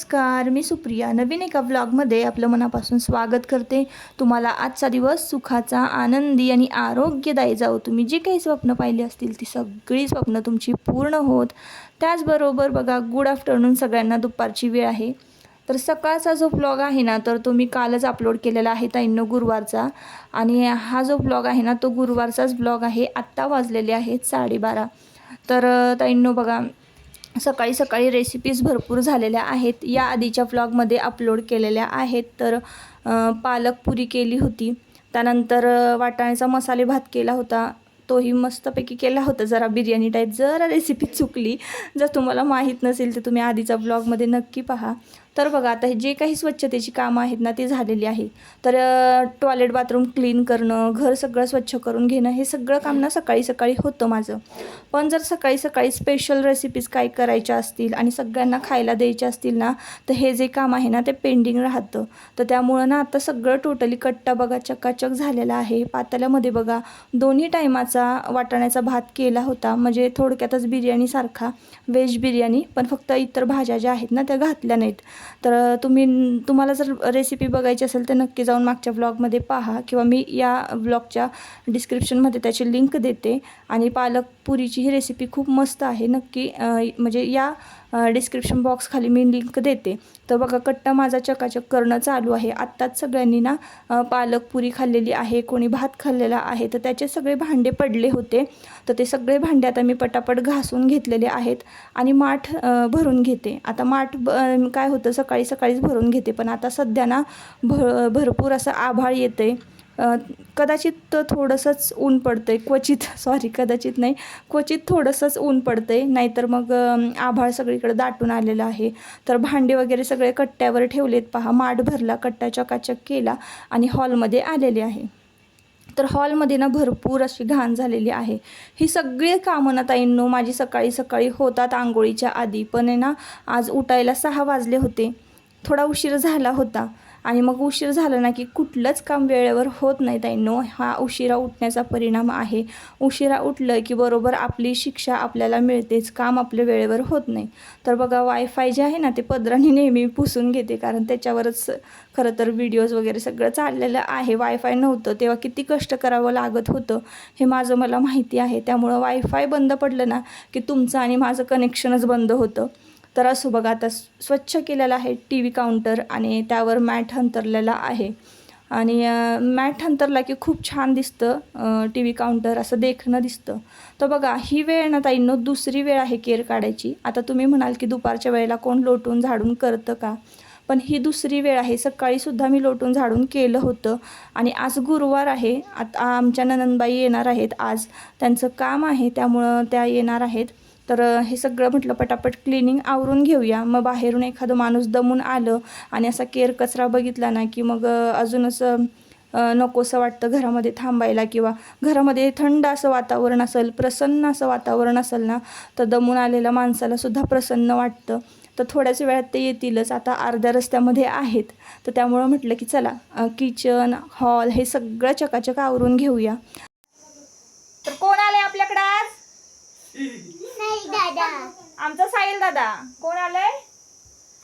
नमस्कार मी सुप्रिया. नवीन एका व्लॉगमध्ये आपलं मनापासून स्वागत करते. तुम्हाला आजचा दिवस सुखाचा आनंदी आणि आरोग्यदायी जाऊ तुम्ही जी काही स्वप्न पाहिली असतील ती सगळी स्वप्न तुमची पूर्ण होत. त्याचबरोबर बघा गुड आफ्टरनून सगळ्यांना दुपारची वेळ आहे. तर सकाळचा जो ब्लॉग आहे ना तर तो मी कालच अपलोड केलेला आहे ताईंनो गुरुवारचा. आणि हा जो ब्लॉग आहे ना तो गुरुवारचाच ब्लॉग आहे. आत्ता वाजलेले आहेत साडेबारा. तर ताईंनो बघा सकाळी सकाळी रेसिपीज भरपूर झालेल्या आहेत. या आधीच्या व्लॉगमध्ये अपलोड केलेल्या आहेत. तर पालक पुरी केली होती. त्यानंतर वाटाण्याचा मसाले भात केला होता. तोही मस्तपैकी केला होता. जरा बिर्याणी टाईप जरा रेसिपी चुकली. जर तुम्हाला माहीत नसेल तर तुम्ही आधीच्या ब्लॉगमध्ये नक्की पहा. तर बघा आता हे जे काही स्वच्छतेची कामं आहेत ना ती झालेली आहे तर टॉयलेट बाथरूम क्लीन करणं घर सगळं स्वच्छ करून घेणं हे सगळं काम ना सकाळी सकाळी होतं माझं. पण जर सकाळी सकाळी स्पेशल रेसिपीज काय करायच्या असतील आणि सगळ्यांना खायला द्यायच्या असतील ना तर हे जे काम आहे ना ते पेंडिंग राहतं. तर त्यामुळं ना आता सगळं टोटली कट्टा बघा चकाचक झालेला आहे. पातेल्यामध्ये बघा दोन्ही टायमाचा वाटाण्याचा भात केला होता. म्हणजे थोडक्यातच बिर्याणीसारखा व्हेज बिर्याणी पण फक्त इतर भाज्या ज्या आहेत ना त्या घातल्या नाहीत. तर तुम्ही तुम्हाला जर रेसिपी बघायची असेल तर नक्की जाऊन मागच्या ब्लॉगमध्ये पहा किंवा मी या ब्लॉगच्या डिस्क्रिप्शनमध्ये त्याची लिंक देते. आणि पालक पुरीची ही रेसिपी खूप मस्त आहे. नक्की म्हणजे या डिस्क्रिप्शन बॉक्स खाली मी लिंक देते. तर बघा कट्टा माझा चकाचक करणं चालू आहे. आत्ताच सगळ्यांनी ना पालक पुरी खाल्लेली आहे कोणी भात खाल्लेला आहे तर त्याचे सगळे भांडे पडले होते. तर ते सगळे भांडे आता मी पटापट घासून घेतलेले आहेत आणि माठ भरून घेते. आता माठ ब काय होतं सकाळी सकाळीच भरून घेते पण आता सध्या ना भ भरपूर असं आभाळ येते कदाचित थोडंसंच ऊन पडतं आहे क्वचित सॉरी कदाचित नाही. क्वचित थोडंसंच ऊन पडतं आहे नाहीतर मग आभाळ सगळीकडे दाटून आलेलं आहे. तर भांडे वगैरे सगळे कट्ट्यावर ठेवलेत पहा. माठ भरला कट्टा चकाचक केला आणि हॉलमध्ये आलेले आहे. तर हॉलमध्ये ना भरपूर अशी घाण झालेली आहे. ही सगळी कामं ना ताईंनो माझी सकाळी सकाळी होतात आंघोळीच्या आधी. पण आहे ना आज उठायला सहा वाजले होते. थोडा उशीर झाला होता. आणि मग उशीर झाला ना की कुठलंच काम वेळेवर होत नाही ताईंनो. हा उशिरा उठण्याचा परिणाम आहे. उशिरा उठलं की बरोबर आपली शिक्षा आपल्याला मिळतेच. काम आपल्या वेळेवर होत नाही. तर बघा वायफाय जे आहे ना ते पदराने नेहमी पुसून घेते. कारण त्याच्यावरच खरं तर व्हिडिओज वगैरे सगळं चाललेलं आहे. वायफाय नव्हतं. तेव्हा किती कष्ट करावं लागत होतं हे माझं मला माहिती आहे. त्यामुळं वायफाय बंद पडलं ना की तुमचं आणि माझं कनेक्शनच बंद होतं. तर असो बघा आता स्वच्छ केलेला आहे टी व्ही काउंटर आणि त्यावर मॅट अंतरलेला आहे. आणि मॅट अंतरला की खूप छान दिसतं टी व्ही काउंटर असं देखणं दिसतं. तर बघा ही वेळ ना ताईंनो दुसरी वेळ आहे केर काढायची. आता तुम्ही म्हणाल की दुपारच्या वेळेला कोण लोटून झाडून करतं का? पण ही दुसरी वेळ आहे. सकाळीसुद्धा मी लोटून झाडून केलं होतं. आणि आज गुरुवार आहे. आता आमच्या ननंदबाई येणार आहेत. आज त्यांचं काम आहे. त्यामुळं त्या येणार आहेत. तर हे सगळं म्हटलं पटापट क्लिनिंग आवरून घेऊया. मग बाहेरून एखादं माणूस दमून आलं आणि असा केर कचरा बघितला ना की मग अजून असं नकोसं वाटतं घरामध्ये थांबायला किंवा घरामध्ये थंड असं वातावरण असेल प्रसन्न असं वातावरण असेल ना तर दमून आलेल्या माणसालासुद्धा प्रसन्न वाटतं. तर थोड्याच वेळात ते येतीलच. आता अर्ध्या रस्त्यामध्ये आहेत. तर त्यामुळं म्हटलं की चला किचन हॉल हे सगळं चकाचक आवरून घेऊया. तर कोण आले आपल्याकडे आज? आमचा साहिल दादा. कोण आलंय?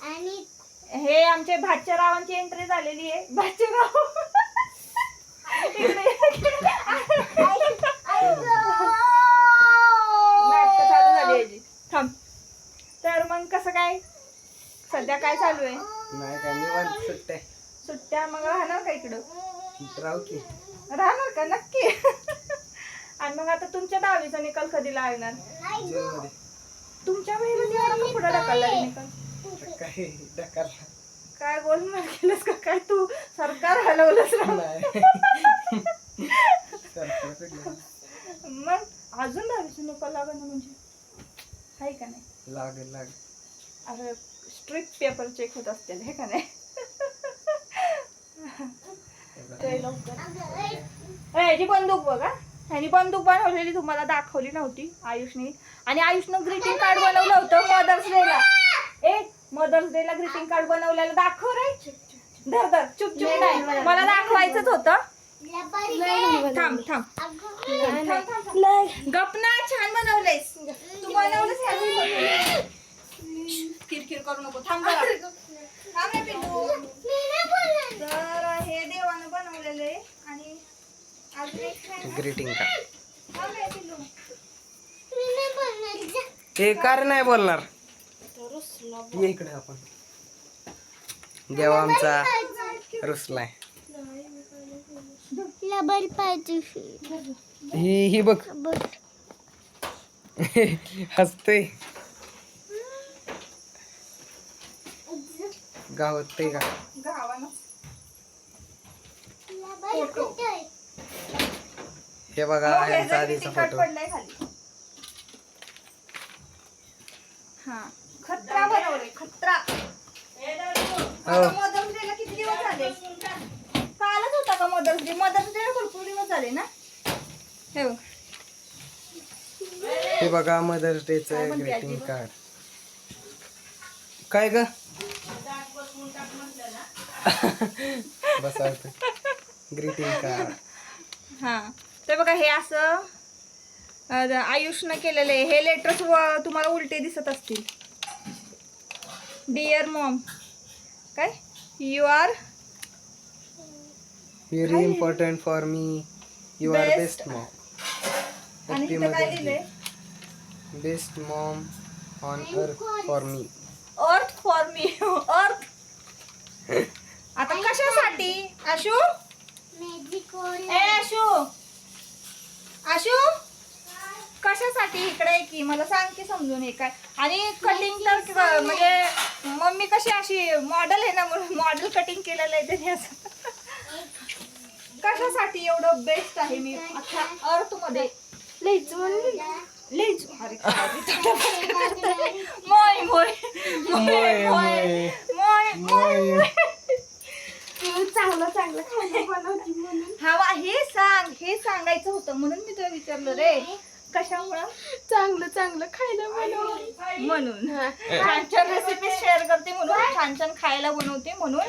आणि हे आमचे भाच्या रावांची एंट्री झालेली आहे. भाचे राव. नाटकं चालू झाली याची थांब. तर मग कसं काय? सध्या काय चालू आहे? नाही काय निवांत सुट्ट्या सुट्ट्या मग राहणार का इकडं? राहू की. राहणार का? नक्की. आणि मग आता तुमच्या दहावीचा निकाल कधी लागणार? तुमच्या का पुढे ढकलला निकाल? काय गोलमाल केलंस का? काय तू सरकार कुठलं? मग अजून दहावीचा निकाल लागणं म्हणजे? आहे का नाही? लागेल लागेल. अरे स्ट्रिक्ट पेपर चेक होत असतील हे का नाही? ते लवकर. बंदूक बघा ह्यानी बंदूक बनवलेली तुम्हाला दाखवली नव्हती आयुषने. आणि आयुषनं ग्रीटिंग कार्ड बनवलं होतं मदर्स डेला ए मदर्स डेला ग्रीटिंग कार्ड बनवलेलं दाखव रे. धर धर चुप चुप. नाही मला दाखवायचंच होतं. थांब थांब. गपना छान बनवलेस तू बनवलंस. किरकिर करू नको. थांब. थांब. तर हे देवानं बनवलेले आणि आहे ना. Greeting card. हे कार नाही बोलणार. ये इकडे आपण. देवा आमचा रुसलाय. ही ही बघ. हसते गावात ते का? हे बघा यांचा आधीचा फोटो पडलाय खाली हा खत्रा बनवले खत्रा. हो. मदर्स डेला किती दिवस झाले? कालच होता का मदर्स डे मदर्स डेला भरपूर दिवस झाले ना? हे बघ. हे बघा मदर्स काय डेचं म्हणते आजी ग्रीटिंग बघ? कार्ड काय ग? बसा ग्रीटिंग कार्ड हा. ते बघा हे असं आयुषनं केलेलं आहे. हे लेटर्स तुम्हाला उलटे दिसत असतील. डिअर मॉम काय? You are very important for me you are Best. Best mom आणि तिथं काय best mom on earth for me earth for me अर्थ आता कशासाठी? आशू? ए आशू. कशासाठी इकडे आहे की मला सांग की समजून हे काय. आणि कटिंग तर क- म्हणजे मम्मी कशी अशी मॉडेल आहे ना म्हणून मॉडेल कटिंग केलेलं आहे त्याने असं. कशासाठी एवढं बेस्ट आहे मी अख्ख्या अर्थमध्ये? लिहिच अरे मोय मोय मोय, मोय. मोय मोय. चांगलं चांगलं. खायला बनवते म्हणून. हा वा, हे सांग हे सांगायचं होतं म्हणून मी तुला विचारलं रे. कशामुळं? चांगलं चांगलं. खायला बनव म्हणून. छान छान रेसिपी शेअर करते म्हणून. छान छान खायला बनवते म्हणून.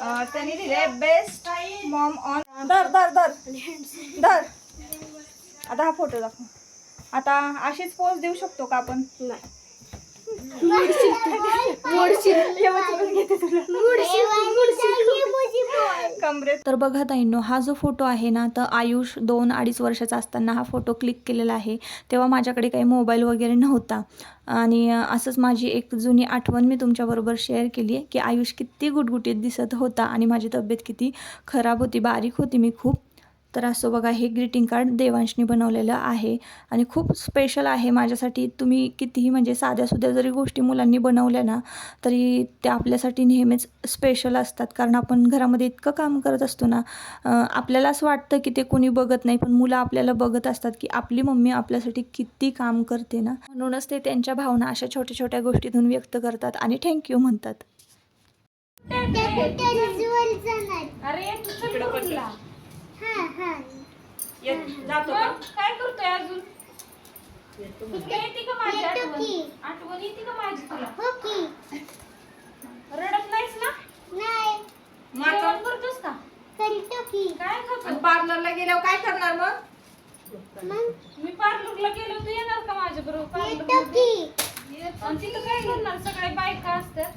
अं, त्यांनी दिले बेस्ट मॉम ऑन धर धर धर. धर. आता हा फोटो दाखव. आता अशीच पोच देऊ शकतो का आपण? कमरेत तर बघा ताईंनो हा जो फोटो आहे ना तर आयुष दोन अडीच वर्षाचा असताना हा फोटो क्लिक केलेला आहे. तेव्हा माझ्याकडे काही मोबाईल वगैरे नव्हता. आणि असंच माझी एक जुनी आठवण मी तुमच्याबरोबर शेअर केली आहे की आयुष किती गुटगुटीत दिसत होता आणि माझी तब्येत किती खराब होती बारीक होती मी खूप. तर असं बघा हे ग्रीटिंग कार्ड देवांशनी बनवलेलं आहे आणि खूप स्पेशल आहे माझ्यासाठी. तुम्ही कितीही म्हणजे साध्यासुध्या जरी गोष्टी मुलांनी बनवल्या ना तरी त्या आपल्यासाठी नेहमीच स्पेशल असतात. कारण आपण घरामध्ये इतकं काम करत असतो ना आपल्याला असं वाटतं की ते कोणी बघत नाही पण मुलं आपल्याला बघत असतात की आपली मम्मी आपल्यासाठी किती काम करते ना. म्हणूनच ते त्यांच्या भावना अशा छोट्या छोट्या गोष्टीतून व्यक्त करतात आणि थँक्यू म्हणतात. काय करतोय अजून? येते का माझी आठवण? आठवण येते का माझी तुला? रडत नाहीस ना? मग आठवण करतोस का? काय करतो पार्लरला गेल्यावर काय करणार मग? मी पार्लरला गेलो तू येणार का माझ्या बरोबर आणि तिथं काय करणार? सगळे बायका असतात.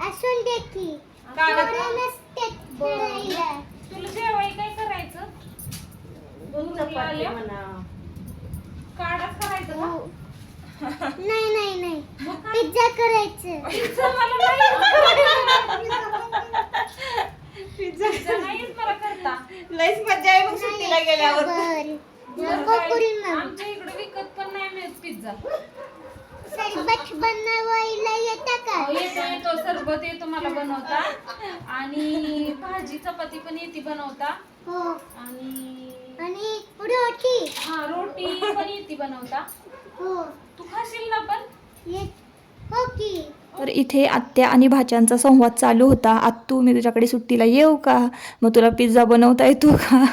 असून तुला जेवाय काय करायचं? काढाच करायचं का? नाही नाही नाही. पिझ्झा करायचं. पिझ्झा मला नाही पिझ्झा नाहीच मला करता. लईच मजा आहे मग सुट्टीला गेल्यावर. बरं. नको करू मग आमच्या इकडे विकत पण नाही मिळत पिझ्झा. सरबत बनवायला येतं येतो येतो सरबत येतो मला बनवता. आणि भाजी चपाती पण येते बनवता. हो. आणि आणि रोटी. हा रोटी पण येते बनवता. हो. तू खाशील ना पण? येत हो की. तर इथे आत्या आणि भाच्यांचा संवाद चालू होता. आत्तू मी तुझ्याकडे सुट्टीला येऊ का? मग तुला पिझ्झा बनवता येतो का?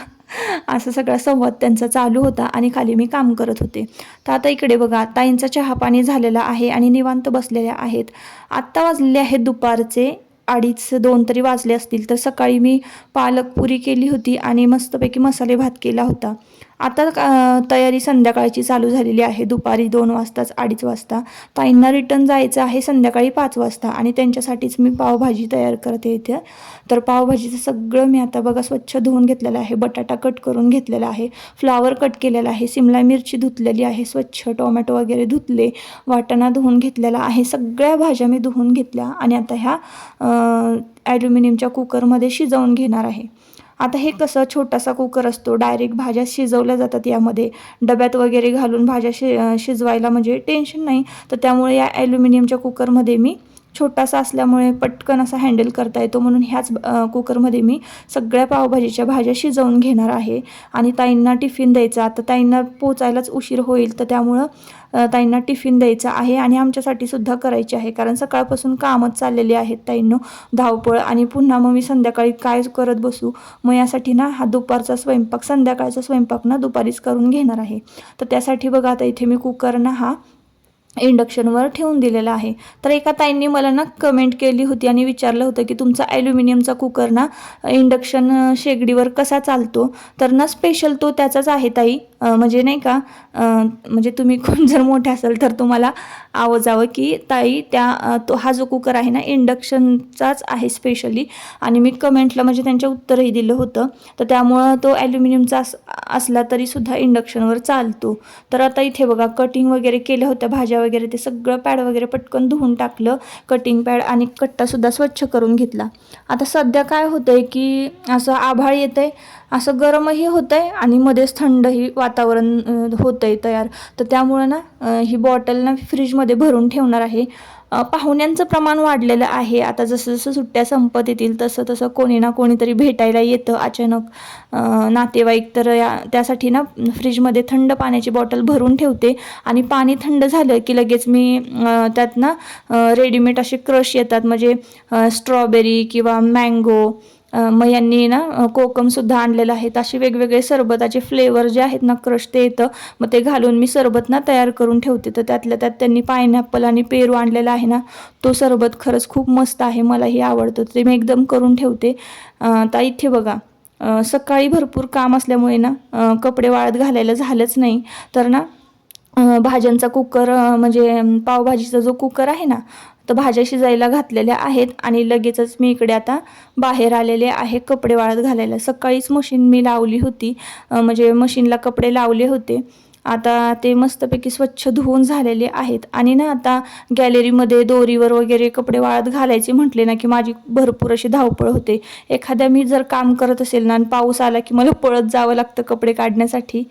असं सगळा संवाद त्यांचा चालू होता आणि खाली मी काम करत होते. तर आता इकडे बघा ताईंचा चहा पाणी झालेला आहे आणि निवांत बसलेल्या आहेत. आत्ता वाजलेले आहेत दुपारचे अडीच दोन तरी वाजले असतील तर सकाळी मी पालक पुरी केली होती आणि मस्तपैकी मसाले भात केला होता. आता का तयारी संध्याकाळची चालू झालेली आहे. दुपारी दोन वाजताच अडीच वाजता. ताईंना रिटर्न जायचं आहे संध्याकाळी पाच वाजता आणि त्यांच्यासाठीच मी पावभाजी तयार करते इथे. तर पावभाजीचं सगळं मी आता बघा स्वच्छ धुवून घेतलेलं आहे. बटाटा कट करून घेतलेला आहे. फ्लावर कट केलेला आहे. सिमला मिरची धुतलेली आहे. स्वच्छ टोमॅटो वगैरे धुतले. वाटाणा धुवून घेतलेला आहे. सगळ्या भाज्या मी धुवून घेतल्या आणि आता ह्या ॲल्युमिनियमच्या कुकरमध्ये शिजवून घेणार आहे. आता हे कसं छोटासा कुकर असतो डायरेक्ट भाज्या शिजवल्या जातात यामध्ये. डब्यात वगैरे घालून भाज्या शि शिजवायला म्हणजे टेन्शन नाही. तर त्यामुळे या ॲल्युमिनियमच्या कुकरमध्ये मी छोटासा असल्यामुळे पटकन असा हँडल करता येतो म्हणून ह्याच कुकरमध्ये मी सगळ्या पावभाजीच्या भाज्या शिजवून घेणार आहे. आणि ताईंना टिफिन द्यायचा. आता ताईंना पोचायलाच उशीर होईल तर त्यामुळं ताईंना टिफिन द्यायचा आहे आणि आमच्यासाठी सुद्धा करायची आहे. कारण सकाळपासून कामच चाललेली आहेत ताईंनो. धावपळ आणि पुन्हा मग मी संध्याकाळी काय करत बसू? मग यासाठी ना हा दुपारचा स्वयंपाक संध्याकाळचा स्वयंपाक ना दुपारीच करून घेणार आहे. तर त्यासाठी बघा आता इथे मी कुकर ना हा इंडक्शनवर ठेवून दिलेला आहे. तर एका ताईंनी मला ना कमेंट केली होती आणि विचारलं होतं की तुमचा ॲल्युमिनियमचा कुकर ना इंडक्शन शेगडीवर कसा चालतो? तर ना स्पेशल तो त्याचाच आहे ताई. म्हणजे नाही का म्हणजे तुम्ही कोण जर मोठे असेल तर तुम्हाला आवाजावं की ताई त्या तो हा जो कुकर आहे ना इंडक्शनचाच आहे स्पेशली आणि मी कमेंटला म्हणजे त्यांच्या उत्तरही दिलं होतं. तर त्यामुळं तो ॲल्युमिनियमचा अस असला तरीसुद्धा इंडक्शनवर चालतो. तर आता इथे बघा कटिंग वगैरे केल्या होत्या भाज्या वगैरे ते सगळं पॅड वगैरे पटकन धुवून टाकलं कटिंग पॅड आणि कट्टासुद्धा स्वच्छ करून घेतला. आता सध्या काय होतं आहे की असं आभाळ येतं आहे असं गरमही होतं आहे आणि मध्येच थंडही वातावरण होतं आहे तयार. तर त्यामुळं ना ही बॉटल ना फ्रीजमध्ये भरून ठेवणार आहे. पाहुण्यांचं प्रमाण वाढलेलं आहे. आता जसं जसं सुट्ट्या संपत येतील तसं तसं कोणी ना कोणीतरी भेटायला येतं. अचानक नातेवाईक तर या त्यासाठी ना फ्रीजमध्ये थंड पाण्याची बॉटल भरून ठेवते आणि पाणी थंड झालं की लगेच मी त्यात ना रेडीमेड असे क्रश येतात. म्हणजे स्ट्रॉबेरी किंवा मँगो मग यांनी ना कोकमसुद्धा आणलेलं आहे. असे वेगवेगळे सरबताचे फ्लेवर जे आहेत ना क्रश ते येतं. मग ते घालून मी सरबत ना तयार करून ठेवते. तर त्यातल्या त्यात त्यांनी पायनॅपल आणि पेरू आणलेला आहे ना तो सरबत खरंच खूप मस्त आहे. मलाही आवडतं. ते मी एकदम करून ठेवते. आता इथे बघा. सकाळी भरपूर काम असल्यामुळे ना कपडे वाळत घालायला झालंच नाही. तर ना भाज्यांचा कुकर म्हणजे पावभाजीचा जो कुकर आहे ना तर भाज्या शिजायला घातलेल्या आहेत आणि लगेचच मी इकडे आता बाहेर आलेले आहे कपडे वाळत घालायला. सकाळीच मशीन मी लावली होती म्हणजे मशीनला कपडे लावले होते. आता ते मस्तपैकी स्वच्छ धुवून झालेले आहेत. आणि ना आता गॅलरीमध्ये दोरीवर वगैरे कपडे वाळत घालायचे म्हटले ना की माझी भरपूर अशी धावपळ होते. एखाद्या मी जर काम करत असेल ना आणि पाऊस आला की मला पळत जावं लागतं कपडे काढण्यासाठी.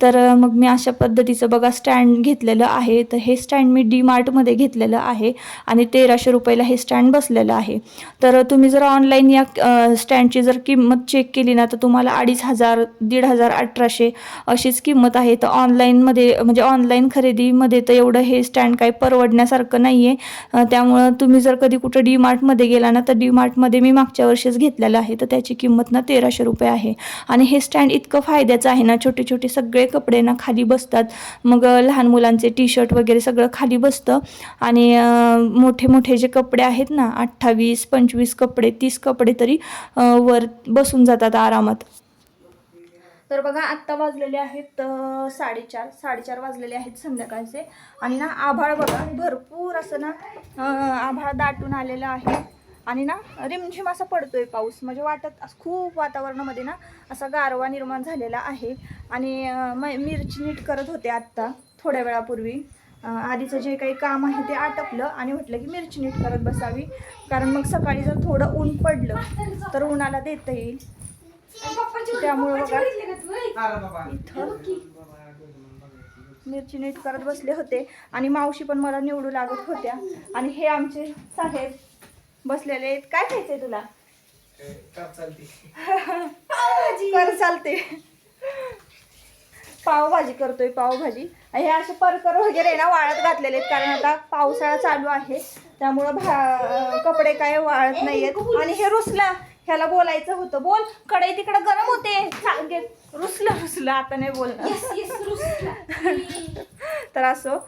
तर मग मी अशा पद्धतीचं बघा स्टँड घेतलेलं आहे. तर हे स्टँड मी डी मार्टमध्ये घेतलेलं आहे आणि तेराशे रुपयाला हे स्टँड बसलेलं आहे. तर तुम्ही जर ऑनलाईन या स्टँडची जर किंमत चेक केली ना तर तुम्हाला अडीच हजार दीड हजार अठराशे अशीच किंमत आहे. तर ऑनलाईनमध्ये म्हणजे ऑनलाईन खरेदीमध्ये तर एवढं हे स्टँड काही परवडण्यासारखं नाही आहे त्यामुळं तुम्ही जर कधी कुठं डी मार्टमध्ये गेला ना तर डी मार्टमध्ये मी मागच्या वर्षीच घेतलेलं आहे. तर त्याची किंमत ना तेराशे रुपये आहे. आणि हे स्टँड इतकं फायद्याचं आहे ना छोटे छोटे सगळे कपडे ना खाली बसतात. मग लहान मुलांचे टी शर्ट वगैरे सगळं खाली बसतं. आणि मोठे मोठे जे कपडे आहेत ना अठ्ठावीस पंचवीस कपडे तीस कपडे तरी वर बसून जातात आरामात. तर बघा आत्ता वाजलेले आहेत साडेचार साडेचार वाजलेले आहेत संध्याकाळचे. आणि ना आभाळ बघा भरपूर असं ना आभाळ दाटून आलेलं आहे. आणि ना रिमझिम असा पडतोय पाऊस. म्हणजे वाटत असं खूप वातावरणामध्ये ना असा गारवा निर्माण झालेला आहे. आणि म मिरची नीट करत होते आत्ता थोड्या वेळापूर्वी. आधीचं जे काही काम आहे ते आटपलं आणि म्हटलं की मिरची नीट करत बसावी. कारण मग सकाळी जर थोडं ऊन पडलं तर उन्हाला देता येईल. त्यामुळे बघा. इथं मिरची नीट करत बसले होते. आणि मावशी पण मला निवडू लागत होत्या. आणि हे आमचे साहेब बसलेले आहेत. काय खायचंय तुला? कर चालते. पावभाजी करतोय पावभाजी. हे असे परकर वगैरे ना वाळत घातलेले आहेत कारण आता पावसाळा चालू आहे. त्यामुळं भा कपडे काय वाळत नाहीयेत आणि हे रुसला ह्याला बोलायचं होतं. बोल कढई तिकडं गरम होते. रुसलं रुसलं. आता नाही बोलणार. तर असं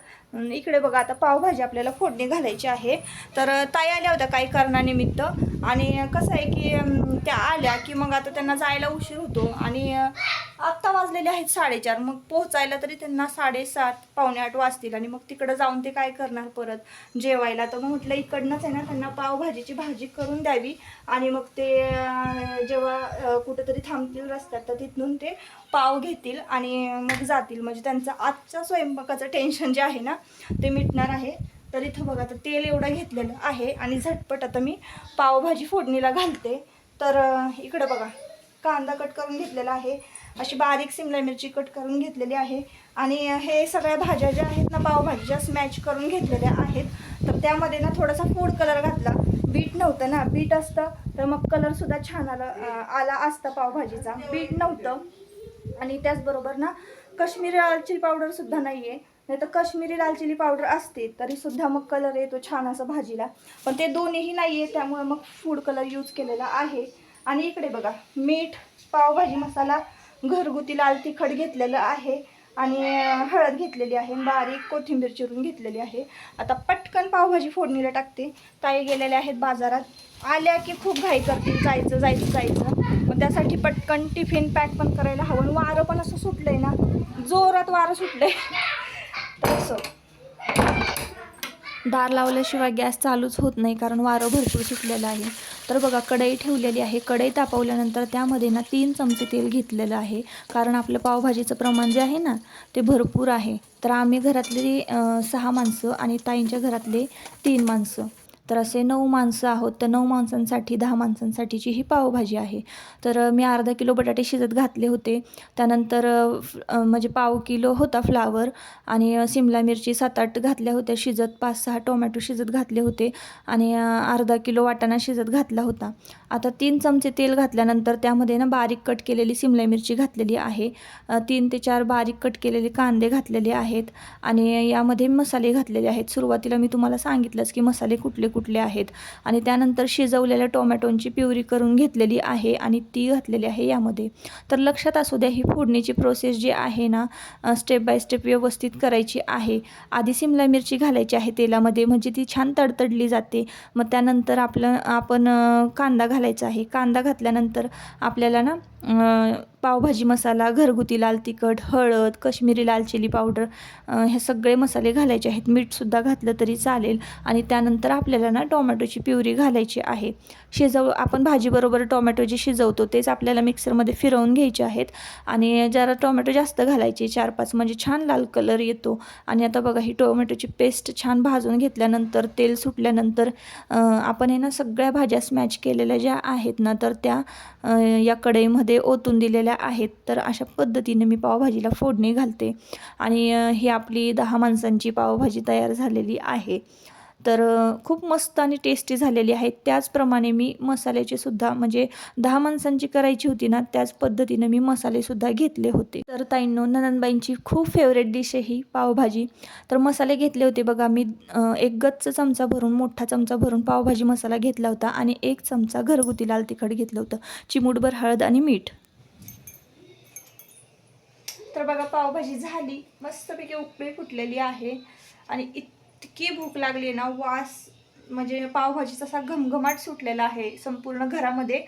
इकडे बघा आता पावभाजी आपल्याला फोडणी घालायची आहे. तर ताई आल्या होत्या काही कारणानिमित्त. आणि कसं आहे की त्या आल्या की मग आता त्यांना जायला उशीर होतो. आणि आत्ता वाजलेले आहेत साडेचार. मग पोहोचायला तरी त्यांना साडेसात पावणे आठ वाजतील. आणि मग तिकडं जाऊन ते काय करणार परत? जेवायला तर मग म्हटलं इकडनंच आहे ना त्यांना पावभाजीची भाजी करून द्यावी. आणि मग ते जेव्हा कुठंतरी थांबतील रस्त्यात तर तिथून ते पाव घेतील आणि मग जातील. म्हणजे त्यांचं आजच्या स्वयंपाकाचं टेन्शन जे आहे ना ते मिटणार आहे. तर इथं बघा आता तेल एवढं घेतलेलं आहे आणि झटपट आता मी पावभाजी फोडणीला घालते. तर इकडं बघा कांदा कट करून घेतलेला आहे. अशी बारीक सिमला मिरची कट करून घेतलेली आहे. आणि हे सगळ्या भाज्या ज्या आहेत ना पावभाजीच्या स्मॅच करून घेतलेल्या आहेत तर त्यामध्ये ना थोडासा फूड कलर घातला. बीट नव्हतं ना बीट असतं. तर मग कलरसुद्धा छान आला आला असता पावभाजीचा. बीट नव्हतं. आणि त्याचबरोबर ना काश्मीरी लाल चिली पावडर सुद्धा नाही आहे नाही तर काश्मीरी लाल चिली पावडर असते तरी सुद्धा मग कलर येतो छान असा भाजीला. पण ते दोन्हीही नाही आहे त्यामुळे मग फूड कलर यूज केलेला आहे. आणि इकडे बघा मीठ पावभाजी मसाला घरगुती लाल तिखट घेतलेलं आहे. आणि हळद घेतलेली आहे बारीक कोथिंबीर चिरून घेतलेली आहे. आता पटकन पावभाजी फोडणीला टाकते. ताई गेलेल्या आहेत बाजारात. आल्या की खूप घाई करतील जायचं जायचं जायचं. मग त्यासाठी पटकन टिफिन पॅक पण करायला हवं. आणि वारं पण असं सुटलंय ना जोरात वारं सुटलंय. तर असं. दार लावल्याशिवाय गॅस चालूच होत नाही कारण वारं भरपूर सुटलेलं आहे. तर बघा कढई ठेवलेली आहे. कढई तापवल्यानंतर त्यामध्ये ना तीन चमचे तेल घेतलेलं आहे. कारण आपलं पावभाजीचं प्रमाण जे आहे ना ते भरपूर आहे. तर आम्ही घरातली सहा माणसं आणि ताईंच्या घरातले तीन माणसं. तर असे नऊ माणसं आहोत. तर नऊ माणसांसाठी दहा माणसांसाठीची ही पावभाजी आहे. तर मी अर्धा किलो बटाटे शिजत घातले होते. त्यानंतर म्हणजे पाव किलो होता फ्लावर आणि सिमला मिरची सात आठ घातल्या होत्या शिजत. पाच सहा टोमॅटो शिजत घातले होते आणि अर्धा किलो वाटाणा शिजत घातला होता. आता तीन चमचे तेल घातल्यानंतर त्यामध्ये ना बारीक कट केलेली सिमला मिरची घातलेली आहे. तीन ते चार बारीक कट केलेले कांदे घातलेले आहेत आणि यामध्ये मसाले घातलेले आहेत. सुरुवातीला मी तुम्हाला सांगितलंच की मसाले कुठले कुठले आहेत? आणि त्यानंतर शिजवलेल्या टोमॅटोंची प्युरी करून घेतलेली आहे आणि ती घातलेली आहे यामध्ये. तर लक्षात असू द्या ही फोडणीची प्रोसेस जी आहे ना स्टेप बाय स्टेप व्यवस्थित करायची आहे. आधी सिमला मिरची घालायची आहे तेलामध्ये म्हणजे ती छान तडतडली जाते. मग त्यानंतर आपलं आपण कांदा घालायचा आहे. कांदा घातल्यानंतर आपल्याला ना पावभाजी मसाला घरगुती लाल तिखट हळद कश्मीरी लाल चिली पावडर हे सगळे मसाले घालायचे आहेत. मीठसुद्धा घातलं तरी चालेल. आणि त्यानंतर आपल्याला ना टोमॅटोची प्युरी घालायची आहे. शिजव आपण भाजीबरोबर टोमॅटो जे शिजवतो तेच आपल्याला मिक्सरमध्ये फिरवून घ्यायचे आहेत. आणि जरा टोमॅटो जास्त घालायचे चार पाच म्हणजे छान लाल कलर येतो. आणि आता बघा ही टोमॅटोची पेस्ट छान भाजून घेतल्यानंतर तेल सुटल्यानंतर आपण हे ना सगळ्या भाज्या स्मॅच केलेल्या ज्या आहेत ना तर त्या या कढईमध्ये ओतून दिलेल्या आहेत तर अशा पद्धतीने मी पावभाजीला फोडणी घालते. आणि ही आपली दहा माणसांची पावभाजी तयार झालेली आहे. तर खूप मस्त आणि टेस्टी झालेली आहे. त्याचप्रमाणे मी मसाल्याचे सुद्धा म्हणजे दहा माणसांची करायची होती ना त्याच पद्धतीने मी मसालेसुद्धा घेतले होते. तर ताईंनो ननंदबाईंची खूप फेवरेट डिश आहे ही पावभाजी. तर मसाले घेतले होते बघा मी एक गच्च चमचा भरून मोठा चमचा भरून पावभाजी मसाला घेतला होता आणि एक चमचा घरगुती लाल तिखट घेतलं होतं. चिमूटभर हळद आणि मीठ. तर बघा पावभाजी झाली. मस्तपैकी उकळी फुटलेली आहे. आणि इतकी भूक लागली ना वास म्हणजे पावभाजीचा असा घमघमाट सुटलेला आहे संपूर्ण घरामध्ये.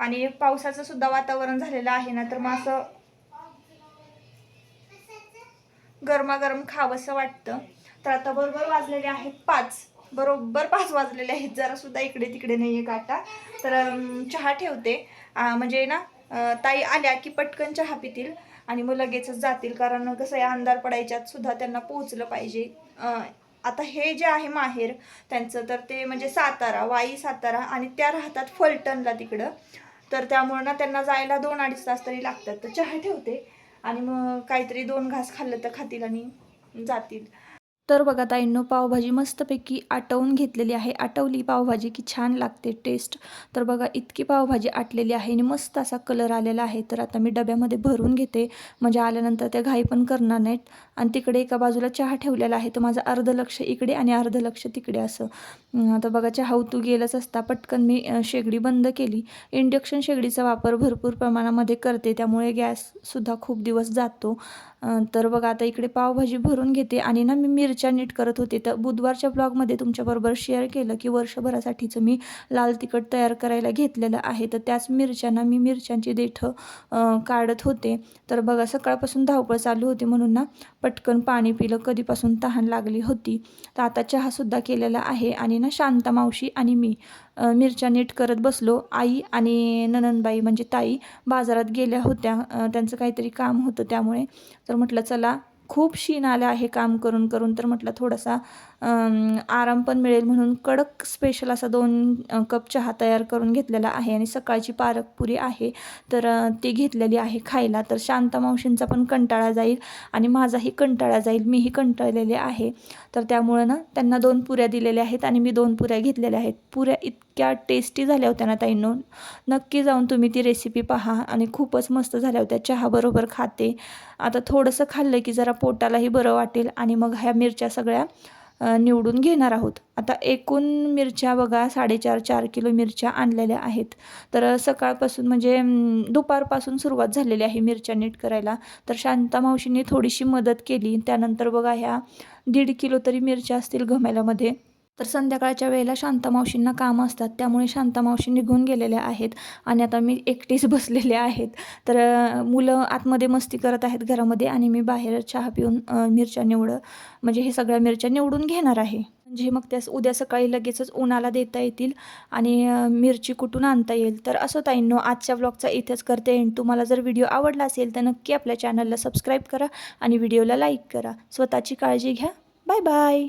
आणि पावसाचं सुद्धा वातावरण झालेलं आहे ना तर मग असं गरमागरम खावंसं वाटतं. तर आता बरोबर वाजलेले आहेत पाच. बरोबर पाच वाजलेले आहेत. जरा सुद्धा इकडे तिकडे नाही आहे काटा. तर चहा ठेवते. म्हणजे ना ताई आल्या की पटकन चहा पितील. आणि मग लगेचच जातील कारण कसं आहे अंधार पडायच्यात सुद्धा त्यांना पोहोचलं पाहिजे. आता हे जे आहे माहेर त्यांचं तर ते म्हणजे सातारा वाई सातारा आणि त्या राहतात फलटणला तिकडं. तर त्यामुळं ना त्यांना जायला दोन अडीच तास तरी लागतात. तर चहा ठेवते आणि मग काहीतरी दोन घास खाल्लं तर खातील आणि जातील. तर बघा ताईंनो पावभाजी मस्तपैकी आटवून घेतलेली आहे. आटवली पावभाजी की छान लागते टेस्ट तर बघा इतकी पावभाजी आटलेली आहे आणि मस्त असा कलर आलेला आहे. तर आता मी डब्यामध्ये भरून घेते. म्हणजे आल्यानंतर त्या घाई पण करणार नाहीत. आणि तिकडे एका बाजूला चहा ठेवलेला आहे. तर माझं अर्ध लक्ष इकडे आणि अर्ध लक्ष तिकडे असं. आता बघा चहा उतू गेलंच असता. पटकन मी शेगडी बंद केली. इंडक्शन शेगडीचा वापर भरपूर प्रमाणामध्ये करते. त्यामुळे गॅससुद्धा खूप दिवस जातो. तर बघा आता इकडे पावभाजी भरून घेते आणि ना मी मिरच्या नीट करत होते. तर बुधवारच्या ब्लॉगमध्ये तुमच्याबरोबर शेअर केलं की वर्षभरासाठीचं मी लाल तिखट तयार करायला घेतलेलं आहे. तर त्याच मिरच्यांना मी मिरच्यांची देठं काढत होते. तर बघा सकाळपासून धावपळ चालू होती म्हणून ना पटकन पाणी पिलं. कधीपासून तहान लागली होती. तर आता चहासुद्धा केलेला आहे आणि ना शांता मावशी आणि मी. मिरच्या नीट करत बसलो. आई आणि ननंदबाई म्हणजे ताई बाजारात गेल्या होत्या. त्यांचं काहीतरी काम होतं त्यामुळे. तर म्हटलं चला खूप शीन आलं आहे काम करून करून. तर म्हटलं थोडासा आराम पण मिळेल म्हणून कडक स्पेशल असा दोन कप चहा तयार करून घेतलेला आहे आणि सकाळची पालक पुरी आहे. तर ती घेतलेली आहे खायला. तर शांता मावशींचा पण कंटाळा जाईल आणि माझाही कंटाळा जाईल. मीही कंटाळलेले आहे. तर त्यामुळं ना त्यांना दोन पुऱ्या दिलेल्या आहेत आणि मी दोन पुऱ्या घेतलेल्या आहेत. पुऱ्या इतक्या टेस्टी झाल्या होत्या ना ताईंनो. नक्की जाऊन तुम्ही ती रेसिपी पहा आणि खूपच मस्त झाल्या होत्या. चहाबरोबर खाते. आता थोडंसं खाल्लं की जरा पोटालाही बरं वाटेल आणि मग ह्या मिरच्या सगळ्या निवडून घेणार आहोत. आता एकूण मिरच्या बघा साडेचार चार किलो मिरच्या आणलेल्या आहेत. तर सकाळपासून म्हणजे दुपारपासून सुरुवात झालेली आहे मिरच्या नीट करायला. तर शांता मावशींनी थोडीशी मदत केली. त्यानंतर बघा ह्या दीड किलो तरी मिरच्या असतील घमेल्यामध्ये तर संध्याकाळच्या वेळेला शांता मावशींना कामं असतात. त्यामुळे शांता मावशी निघून गेलेल्या आहेत आणि आता मी एकटीच बसलेले आहेत. तर मुलं आतमध्ये मस्ती करत आहेत घरामध्ये आणि मी बाहेर चहा पिऊन मिरच्या निवड म्हणजे हे सगळ्या मिरच्या निवडून घेणार आहे. म्हणजे मग त्यास उद्या सकाळी लगेचच उन्हाला देता येतील आणि मिरची कुठून आणता येईल. तर असं ताईंनो आजच्या ब्लॉगचा इथेच करते एंड तुम्हाला जर व्हिडिओ आवडला असेल तर नक्की आपल्या चॅनलला सबस्क्राईब करा आणि व्हिडिओला लाईक करा. स्वतःची काळजी घ्या. Bye bye